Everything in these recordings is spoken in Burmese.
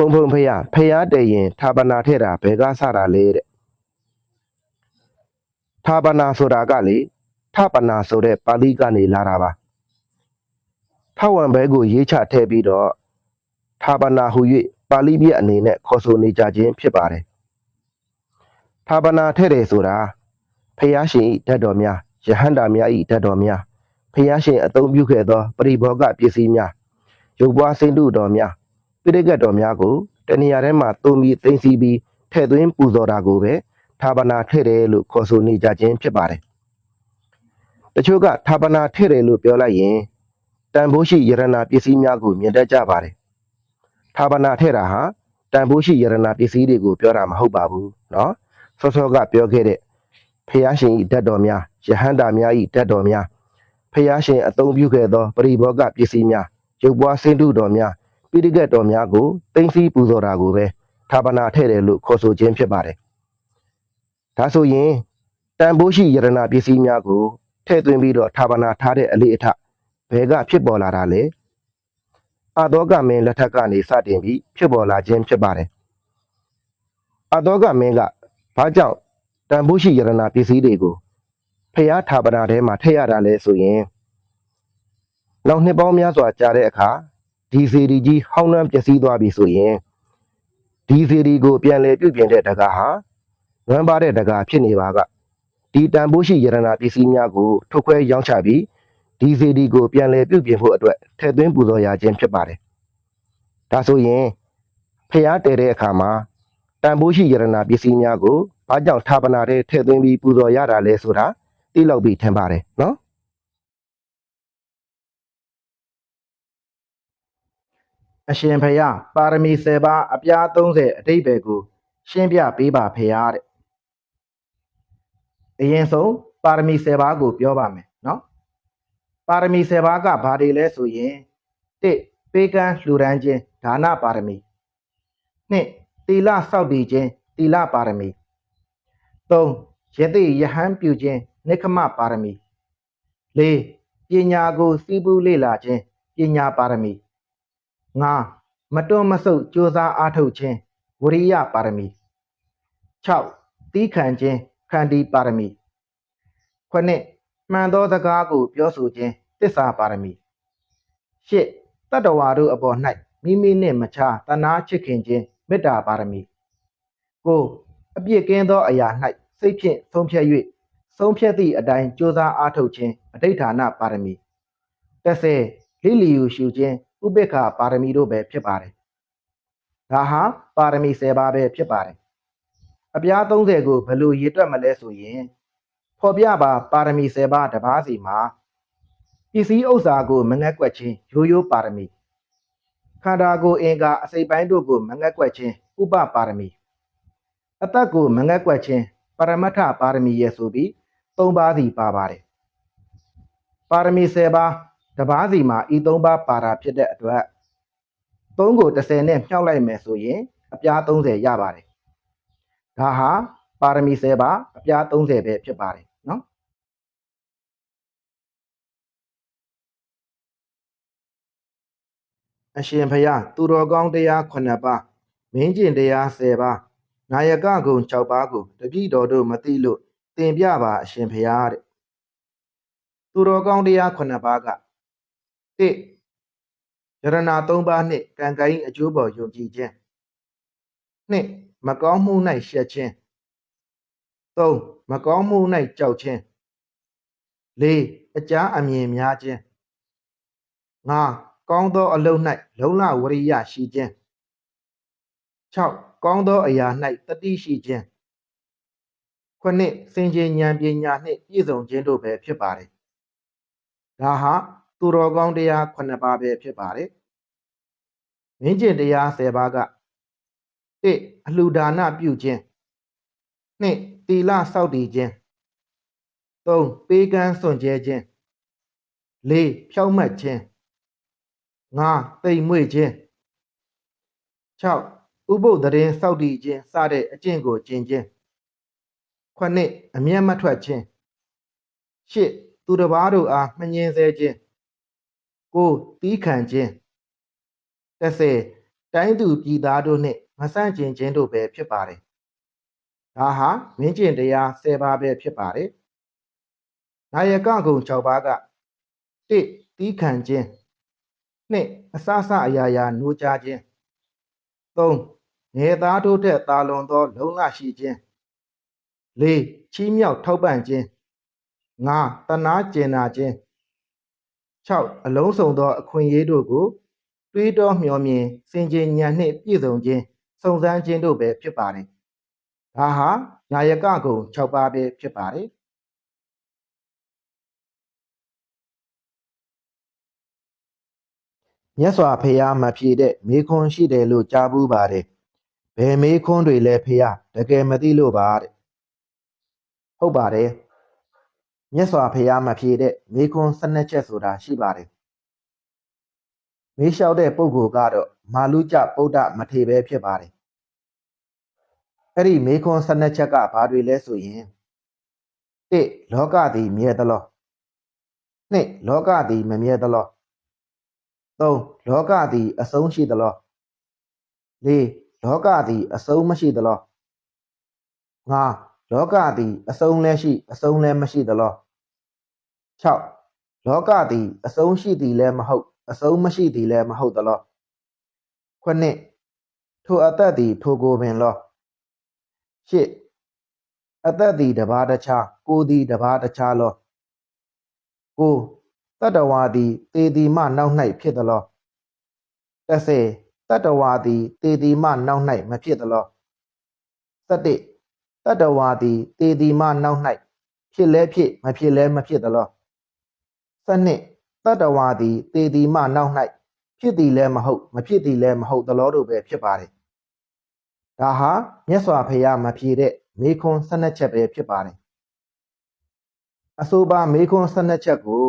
ဖုံဖုံဖရဖရတည်ရင်ဌာပနာထဲ့တာဘယ်ကစတာလဲတဲ့ဌာပနာဆိုတာကလေဌာပနာဆိုတဲ့ပါဠိကနေလာတာပါထဝံဘဲကိုရေးချထည့်ပြီးတော့ဌာပနာဟူ၍ပါဠိပြအနေနဲ့ခေါ်ဆိုနေကြခြင်းဖြစ်ပါတယ်ဌာပနာထဲ့တယ်ဆိုတာဖះရှင်ဤဓာတ်တော်များယဟန္တာများဤဓာတ်တော်များဖះရှင်အသုံးပြုခဲ့သောပရိဘောဂပစ္စည်းများရုပ်ပွားစိမ့်တုတော်များ ပိဋကတ်တော်များကိုတဏှာထဲမှာသုံးပြီးသိသိပြီးထည့်သွင်းပူဇော်တာကိုပဲဌာပနာထည့်တယ်လို့ခေါ်ဆိုနေကြခြင်းဖြစ်ပါတယ်။တချို့ကဌာပနာထည့်တယ်လို့ပြောလိုက်ရင်တန်ဖိုးရှိယရနာပစ္စည်းများကိုမြင်တတ်ကြပါတယ်။ဌာပနာထည့်တာဟာတန်ဖိုးရှိယရနာပစ္စည်းတွေကိုပြောတာမဟုတ်ပါဘူးเนาะ။ဆောစောကပြောခဲ့တဲ့ဖះရှင်ဤဓာတ်တော်များယဟန္တာများဤဓာတ်တော်များဖះရှင်အသုံးပြုခဲ့သောပရိဘောဂပစ္စည်းများရုပ်ပွားစင်တုတော်များ ပိဋကတ်တော်များကိုသိသိပူဇော်တာကိုပဲဌာပနာထည့်တယ်လို့ခေါ်ဆိုခြင်းဖြစ်ပါတယ်။ဒါဆိုရင်တန်ဖိုးရှိယရနာပစ္စည်းများကိုထည့်သွင်းပြီးတော့ဌာပနာထားတဲ့အလေးအထဘယ်ကဖြစ်ပေါ်လာတာလဲ။အတောကမင်းလက်ထက်ကနေစတင်ပြီးဖြစ်ပေါ်လာခြင်းဖြစ်ပါတယ်။အတောကမင်းကဘာကြောင့်တန်ဖိုးရှိယရနာပစ္စည်းတွေကိုဖျားဌာပနာထဲမှာထည့်ရတာလဲဆိုရင်နောက်နှစ်ပေါင်းများစွာကြာတဲ့အခါ ဒီစီဒီကြီးဟောင်းနှမ်းပျက်စီးသွားပြီဆိုရင်ဒီစီဒီကိုပြန်လဲပြုပြင်တဲ့တကားဟာဝမ်းပါတဲ့တကားဖြစ်နေပါကဒီတန်ဖိုးရှိယရနာပစ္စည်းများကိုထုတ်ခွဲရောင်းချပြီးဒီစီဒီကိုပြန်လဲပြုပြင်ဖို့အတွက်ထည့်သွင်းပူဇော်ရခြင်းဖြစ်ပါတယ်။ဒါဆိုရင်ဖျားတည်တဲ့အခါမှာတန်ဖိုးရှိယရနာပစ္စည်းများကိုဘာကြောင့်ဌာပနာတဲ့ထည့်သွင်းပြီးပူဇော်ရတာလဲဆိုတာသိလောက်ပြီးထင်ပါတယ်နော်။ အရှင်ဖယားပါရမီ7ပါးအပြား30အတိတ်ပဲကို ရှင်းပြပေးပါဖယားတဲ့အရင်ဆုံးပါရမီ7ပါးကိုပြောပါမယ်နော်ပါရမီ7ပါးကဘာတွေလဲဆိုရင်1ပေးကမ်းလှူဒန်းခြင်းဒါနပါရမီ2သီလစောင့်တည်ခြင်းသီလပါရမီ3ယသိယဟန်ပြုခြင်းနိက္ခမပါရမီ4ပညာကိုစီးပူးလေ့လာခြင်းပညာပါရမီ ငါမတွန့်မဆုတ်ကြိုးစားအားထုတ်ခြင်းဝရိယပါရမီ6တီးခံခြင်းခန္တီပါရမီ9မှန်သောစကားကို ပြောဆိုခြင်းတစ္ဆာပါရမီ10တတ္တဝါတို့အပေါ်၌မိမိနှင့်မခြားတနာချစ်ခင်ခြင်းမေတ္တာပါရမီ9အပြစ်ကင်းသောအရာ၌စိတ်ဖြင့်ဆုံးဖြတ်၍ဆုံးဖြတ်သည့်အတိုင်းကြိုးစားအားထုတ်ခြင်းအဋိဌာဏပါရမီ10လိလီယူရှုခြင်း ဥပေက္ခပါရမီတို့ပဲဖြစ်ပါတယ်။ဒါဟာပါရမီ10ပါးပဲဖြစ်ပါတယ်။အပြား30ကိုဘယ်လိုရည်တွက်မလဲဆိုရင်ဖော်ပြပါပါရမီ10ပါးတစ်ပါးစီမှာပစ္စည်းဥစ္စာကိုမငက်ကွက်ခြင်းရိုးရိုးပါရမီခန္ဓာကိုယ်အင်္ဂါအစိတ်ပိုင်းတို့ကိုမငက်ကွက်ခြင်းဥပပါရမီအသက်ကိုမငက်ကွက်ခြင်းပရမတ္ထပါရမီရဲ့ဆိုပြီး၃ပါးစီပါပါတယ်။ပါရမီ10ပါး တပားစီမှာဤသုံးပါးပါတာဖြစ်တဲ့အတွက်3ကို30နဲ့မြှောက်လိုက်မယ်ဆိုရင်အပြား30ရပါတယ်။ဒါဟာပါရမီ10ပါးအပြား30ပဲဖြစ်ပါတယ်နော်အရှင်ဖယားသူတော်ကောင်းတရား9ပါးမင်းကျင်တရား10ပါးနာယကဂုံ6ပါးကိုတပည့်တော်တို့မသိလို့သင်ပြပါအရှင်ဖယားတဲ့သူတော်ကောင်းတရား9ပါးက 1 ယရဏ3ပါးနှင့်ကံကိုင်းအကျိုးပေါ်ယုံကြည်ခြင်း 2 မကောင်းမှု၌ရှက်ခြင်း 3 မကောင်းမှု၌ကြောက်ခြင်း 4 အကြာအမြင်များခြင်း 5 ကောင်းသောအလုံး၌လုံလဝရိယရှိခြင်း6ကောင်းသောအရာ၌တတိရှိခြင်း9စင်ကြင်ဉာဏ်ပညာနှင့်ပြည့်စုံခြင်းတို့ပဲဖြစ်ပါတယ်ဒါဟာ သူတော်ကောင်းတရား9ပါးပဲဖြစ်ပါတယ်မင်းကျင့်တရား10ပါးက1အလှူဒါနပြုခြင်း2သီလစောင့်တည်ခြင်း3ပေးကမ်းစွန့်ကြဲခြင်း4ဖြောင့်မတ်ခြင်း5တိမ်မွေ့ခြင်း6ဥပုသ်သတင်းစောင့်တည်ခြင်းစတဲ့အကျင့်ကိုကျင့်ခြင်း9အမျက်မထွက်ခြင်း8သူတစ်ပါးတို့အားမငြင်းဆဲခြင်း 9တီးခံခြင်း10တိုင်းသူပြည်သားတို့နှင့်မဆန့်ကျင်ခြင်းတို့ပဲဖြစ်ပါတယ်ဒါဟာမင်းကျင့်တရား၁၀ပါးပဲဖြစ်ပါတယ်နာယကဂုံ6ပါးက1တီးခံခြင်း2အစစအရာရာနိုးကြခြင်း3ငယ်သားတို့ထက်သာလွန်သော လုံလရှိခြင်း4ချီးမြှောက်ထောက်ပံ့ခြင်း5တနာကျင်နာခြင်း 6အလုံးစုံသောအခွင့်အရေးတို့ကိုတွေးတောမျှော်မြင်စင်ကြင်ဉာဏ်နှင့်ပြည့်စုံခြင်းစုံစမ်းခြင်းတို့ပဲဖြစ်ပါတယ်ဒါဟာနာယကဂုံ6ပါးပဲဖြစ်ပါတယ်မြတ်စွာဘုရားမဖြေတဲ့မေခွန်းရှိတယ်လို့ကြားဘူးပါတယ်ဘယ်မေခွန်းတွေလဲဖေဟာတကယ်မသိလို့ပါတဲ့ဟုတ်ပါတယ် မြတ်စွာဘုရားမဖြေတဲ့မေခွန်း12ချက်ဆိုတာရှိပါတယ်မေးလျှောက်တဲ့ပုဂ္ဂိုလ်ကတော့မာလူကျပုဒ္ဒမထေပဲဖြစ်ပါတယ်အဲ့ဒီမေခွန်း12ချက်ကဘာတွေလဲဆိုရင်1လောကသည်မြဲသလား2လောကသည်မမြဲသလား3လောကသည်အဆုံးရှိသလား4လောကသည်အဆုံးမရှိသလား5 လောကသည်အဆုံးလည်းရှိအဆုံးလည်းမရှိသလား6လောကသည်အဆုံးရှိသည်လည်းမဟုတ် အဆုံးမရှိသည်လည်းမဟုတ်သလား9ထိုအသက်သည်ထိုကိုပင်လော8အသက်သည်တပါးတခြားကိုယ်သည်တပါးတခြားလော9တတ္တဝါသည်တေတီမှနောက်၌ဖြစ်သလော10တတ္တဝါသည်တေတီမှနောက်၌မဖြစ်သလော17 တတ္တဝါသည်တေတီမှနောက်၌ဖြစ်လဲဖြစ်မဖြစ်လဲမဖြစ်သလော12တတ္တဝါသည်တေတီမှနောက်၌ဖြစ်သည်လည်းမဟုတ်မဖြစ်သည်လည်းမဟုတ်သလောတို့ပဲဖြစ်ပါတယ်ဒါဟာမြတ်စွာဘုရားမဖြေတဲ့မေခွန်း12ချက်ပဲဖြစ်ပါတယ်အဆိုပါမေခွန်း12ချက်ကို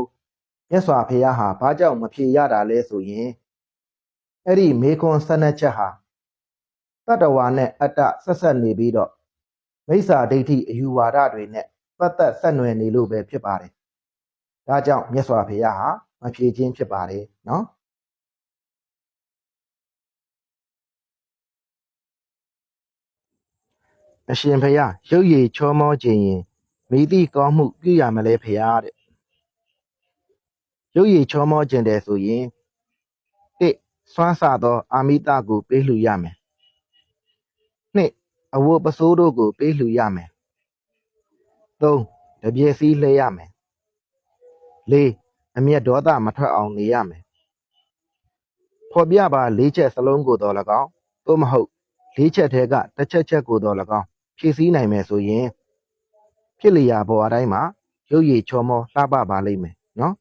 မြတ်စွာဘုရားဟာဘာကြောင့်မဖြေရတာလဲဆိုရင်အဲ့ဒီမေခွန်း12ချက်ဟာတတ္တဝါနဲ့အတ္တဆက်ဆက်နေပြီးတော့ မိစ္ဆာဒိဋ္ဌိအယူဝါဒတွေနဲ့ပတ်သက်ဆက်နွယ်နေလို့ပဲဖြစ်ပါတယ်ဒါကြောင့်မြတ်စွာဘုရားဟာမဖြေခြင်းဖြစ်ပါတယ်နော်အရှင်ဘုရားရုပ်ရည်ချောမောခြင်းရင်မိတိကောင်းမှုပြုရမလဲဖရာတဲ့ရုပ်ရည်ချောမောခြင်းတယ်ဆိုရင်တစ်စွမ်းဆသော အာမိတကိုပေးလှူရမယ်နှစ် အဝတ်ပစိုးတို့ကို ပေးလှူရမယ်သုံးတပြည့်စည်းလှဲရမယ်လေးအမျက်ဒေါသမထွက်အောင်နေရမယ်ဖော်ပြပါလေးချက်စလုံးကိုတော့၎င်းသို့မဟုတ်လေးချက်ထဲကတစ်ချက်ချက်ကိုတော့၎င်းဖြည့်ဆည်းနိုင်မယ်ဆိုရင်ဖြစ်လျာဘဝတိုင်းမှာရုပ်ရည်ချောမောလှပပါလိမ့်မယ်နော်